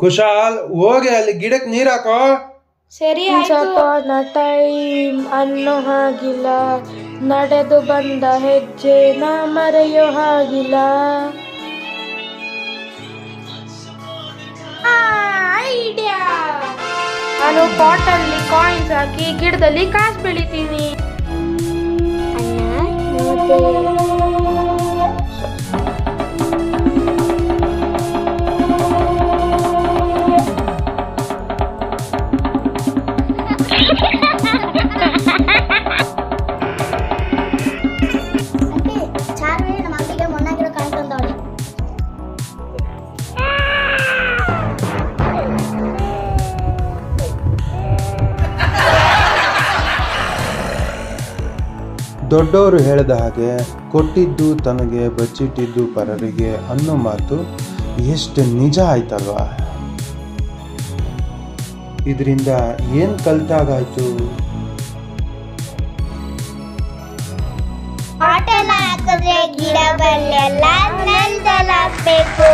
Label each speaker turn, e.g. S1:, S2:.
S1: ಕುಶಾಲ್ ಹೋಗಿ ಅಲ್ಲಿ ಗಿಡಕ್ಕೆ ನೀರ್ ಹಾಕೋ.
S2: ಸರಿ
S3: ಟೈಮ್ ಅನ್ನೋ ಹಾಗಿಲ್ಲ. ನಡೆದು ಬಂದ ಹೆಜ್ಜೆ ನಾ ಮರೆಯೋ ಹಾಗಿಲ್ಲ.
S2: ಐಡಿಯಾ
S3: ನಾನು ಪಾಟಲ್ಲಿ ಕಾಯಿನ್ಸ್ ಹಾಕಿ ಗಿಡದಲ್ಲಿ ಕಾಸು ಬೆಳಿತೀನಿ.
S1: ದೊಡ್ಡವರು ಹೇಳಿದ ಹಾಗೆ ಕೊಟ್ಟಿದ್ದು ತನಗೆ ಬಚ್ಚಿಟ್ಟಿದ್ದು ಪರರಿಗೆ ಅನ್ನೋ ಮಾತು ಎಷ್ಟು ನಿಜ ಆಯ್ತಲ್ವಾ? ಇದರಿಂದ ಏನ್ ಕಲ್ತಾಗಾಯ್ತು
S4: ಆಟನ ಹಾಕಿದ್ರೆ ಗಿಡ ಬಲ್ಲೆಲ್ಲ ನಂದಲಾಗ್ಬೇಕು.